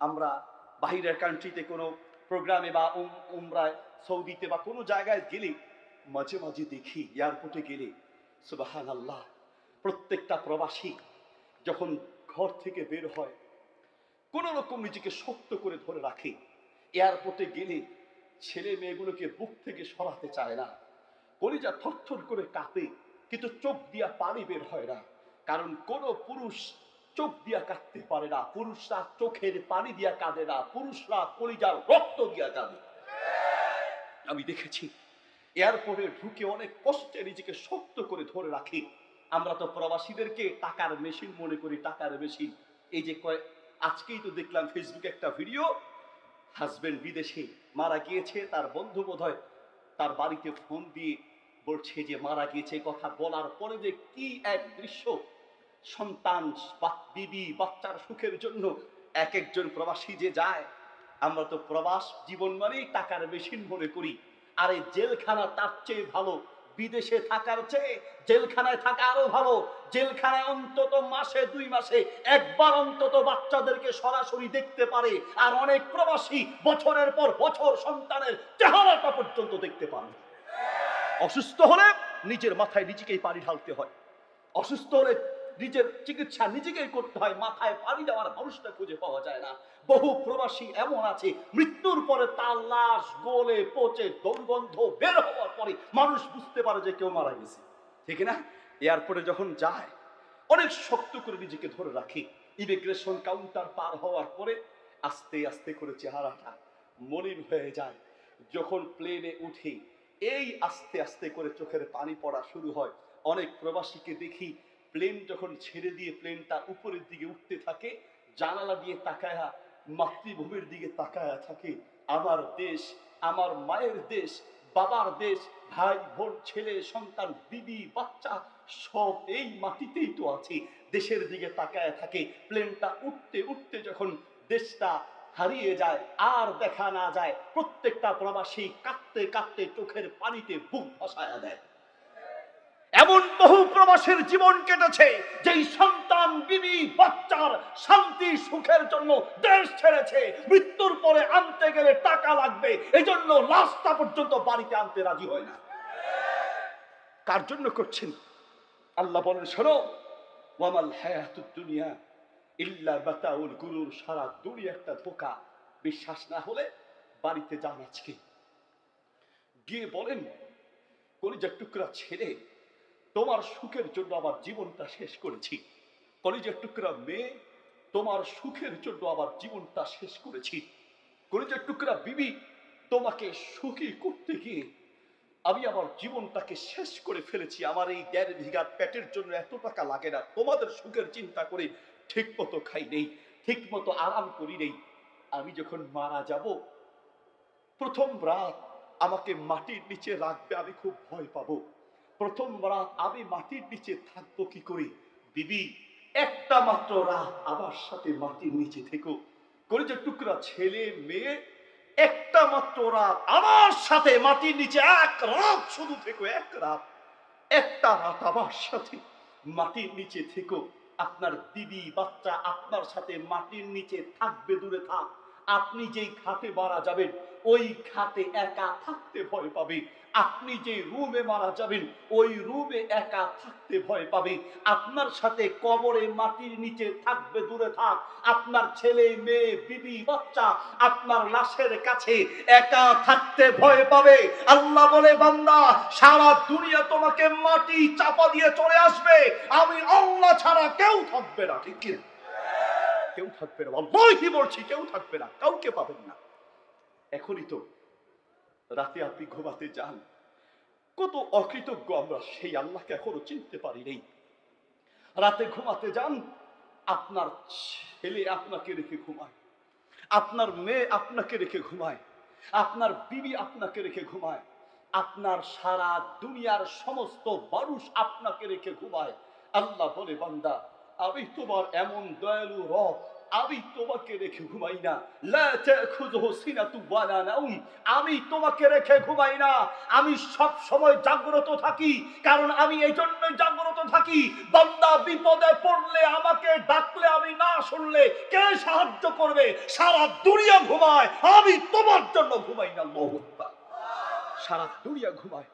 আমরা বাহিরের কান্ট্রিতে কোনো প্রোগ্রামে বা উম- উমরায়, সৌদিতে বা কোনো জায়গায় গেলে, মাঝে মাঝে দেখি এয়ারপোর্টে গেলে সুবাহান আল্লাহ প্রত্যেকটা প্রবাসী যখন ঘর থেকে বের হয়, কোন রকম নিজেকে শক্ত করে ধরে রাখে। এয়ারপোর্টে গেলে ছেলে মেয়েগুলোকে বুক থেকে সরাতে চায় না। কলিজা থরথর করে কাঁপে, কিন্তু চোখ দিয়া পানি বের হয় না। কারণ কোন পুরুষ চোখ দিয়া কাঁদতে পারে না, পুরুষরা চোখের পানি দিয়া কাঁদে না, পুরুষরা কলিজার রক্ত দিয়া কাঁদে। আমি দেখেছি, এয়ারপোর্টে ঢুকে অনেক কষ্টে নিজেকে শক্ত করে ধরে রাখি। আমরা তো প্রবাসীদেরকে টাকার মেশিন মনে করি, টাকার মেশিন। এই যে কয়, আজকেই তো দেখলাম ফেসবুকে একটা ভিডিও হাজবেন্ড বিদেশে মারা গিয়েছে, তার বন্ধু বোধহয় তার বাড়িতে ফোন দিয়ে বলছে যে মারা গিয়েছে কথা বলার পরে যে কি এক দৃশ্য সন্তান বিবি, বাচ্চার সুখের জন্য এক একজন প্রবাসী যে যায়, আমরা তো প্রবাস জীবন মানেই টাকার মেশিন মনে করি। আর জেলখানা তার চেয়ে ভালো, বিদেশে থাকার চেয়ে জেলখানায় থাকা আরও ভালো। জেলখানায় অন্তত মাসে, দুই মাসে একবার অন্তত বাচ্চাদেরকে সরাসরি দেখতে পারে, আর অনেক প্রবাসী বছরের পর বছর সন্তানের চেহারাটা পর্যন্ত দেখতে পান। অসুস্থ হলে নিজের মাথায় নিজেকেই পানি ঢালতে হয়। অসুস্থ হলে নিজের চিকিৎসা নিজেকেই করতে হয়, মাথায় পানি দেওয়ার মানুষটা খুঁজে পাওয়া যায় না। বহু প্রবাসী এমন আছে, মৃত্যুর পরে তার লাশ গলে পচে দুর্গন্ধ বের হওয়ার পরে মানুষ বুঝতে পারে যে কেউ মারা গেছে। ঠিক না? এয়ারপোর্টে যখন যায়, অনেক শক্ত করে নিজেকে ধরে রাখি। ইমিগ্রেশন কাউন্টার পার হওয়ার পরে আস্তে আস্তে করে চেহারাটা মলিন হয়ে যায়। যখন প্লেনে উঠি, এই আস্তে আস্তে করে চোখের পানি পড়া শুরু হয়। অনেক প্রবাসীকে দেখি প্লেন যখন ছেড়ে দিয়ে প্লেনটা উপরের দিকে উঠতে থাকে, জানালা দিয়ে তাকায়া, মাতৃভূমির দিকে তাকায়া থাকে, আমার দেশ, আমার মায়ের দেশ, বাবার দেশ, ভাই, বোন, ছেলে, সন্তান, বিবি, বাচ্চা, সব এই মাটিতেই তো আছে। দেশের দিকে তাকায় থাকে, প্লেনটা উঠতে উঠতে যখন দেশটা হারিয়ে যায়, আর দেখা না যায়, প্রত্যেকটা প্রবাসী কাঁদতে কাঁদতে চোখের পানিতে বুক ভাসায়া দেয়। এমন বহু প্রবাসীর জীবন কেটেছে, যেই সন্তান, বিবি, বাচ্চার শান্তি, সুখের জন্য দেশ ছেড়েছে। মৃত্যুর পরে আনতে গেলে টাকা লাগবে এই জন্য লাশটা পর্যন্ত বাড়িতে আনতে রাজি হয় না। কার জন্য করছেন? আল্লাহ বলেন, শোনো, ওয়ামাল হায়াতুদ দুনিয়া ইল্লা বাতাউল গুরুর, সারা দুনিয়া একটা ধোকা বিশ্বাস না হলে বাড়িতে যান আজকে। গিয়ে বলেন, কলিজার টুকরা ছেলে তোমার সুখের জন্য আমার জীবনটা শেষ করেছি। কলিজার টুকরা মেয়ে, তোমার সুখের জন্য আমার জীবনটা শেষ করেছি। কলিজার টুকরা বিবি, তোমাকে সুখী করতে গিয়ে আমি আমার জীবনটাকে শেষ করে ফেলেছি। আমার এই দেড় বিঘা পেটের জন্য এত টাকা লাগে না। তোমাদের সুখের চিন্তা করে ঠিক মতো খাই নেই ঠিক মতো আরাম করি নেই। আমি যখন মারা যাব, প্রথম রাত আমাকে মাটির নিচে রাখবে আমি খুব ভয় পাবো। প্রথম রাত আমি মাটির নিচে থাকব কি করে? বিবি, একটা মাত্র রাত আমার সাথে মাটির নিচে থেকো। কলেজের টুকরা ছেলে, মেয়ে, একটা মাত্র রাত আমার সাথে মাটির নিচে এক রাত শুধু থেকো, এক রাত। একটা রাত আমার সাথে মাটির নিচে থেকো। আপনার দিদি বাচ্চা আপনার সাথে মাটির নিচে থাকবে, দূরে থাক। আপনি যেই খাতে মারা যাবেন, ওই খাতে একা থাকতে ভয় পাবে। আপনি যে রুমে মারা যাবেন, ওই রুমে একা থাকতে ভয় পাবে। আপনার সাথে কবরে মাটির নিচে থাকবে, দূরে থাক। আপনার ছেলে, মেয়ে, বিবি, বাচ্চা, আপনার লাশের কাছে একা থাকতে ভয় পাবে। আল্লাহ বলে, বান্দা, সারা দুনিয়া তোমাকে মাটি চাপা দিয়ে চলে আসবে। আমি আল্লাহ ছাড়া কেউ থাকবে না, ঠিক কিনা? কেউ থাকবে না। কি বলছি কেউ থাকবে না কাউকে পাবেন না। এখনই তো রাতে আপনি ঘুমাতে যান। কত অকৃতজ্ঞ আমরা সেই আল্লাহকে এখনও চিনতে পারি নেই। রাতে ঘুমাতে যান আপনার ছেলে আপনাকে রেখে ঘুমায়। আপনার মেয়ে আপনাকে রেখে ঘুমায়। আপনার বিবি আপনাকে রেখে ঘুমায়। আপনার সারা দুনিয়ার সমস্ত মানুষ আপনাকে রেখে ঘুমায়। আল্লাহ বলে বান্দা আমি তোমার এমন দয়ালু রব, আমি তোমাকে রেখে ঘুমাই না। আমি তোমাকে রেখে ঘুমাই না। আমি সব সময় জাগ্রত থাকি, কারণ আমি এই জন্যই জাগ্রত থাকি। বন্দা বিপদে পড়লে আমাকে ডাকলে আমি না শুনলে কে সাহায্য করবে? সারা দুনিয়া ঘুমায়, আমি তোমার জন্য ঘুমাই না আকবার। সারা দুনিয়া ঘুমায়।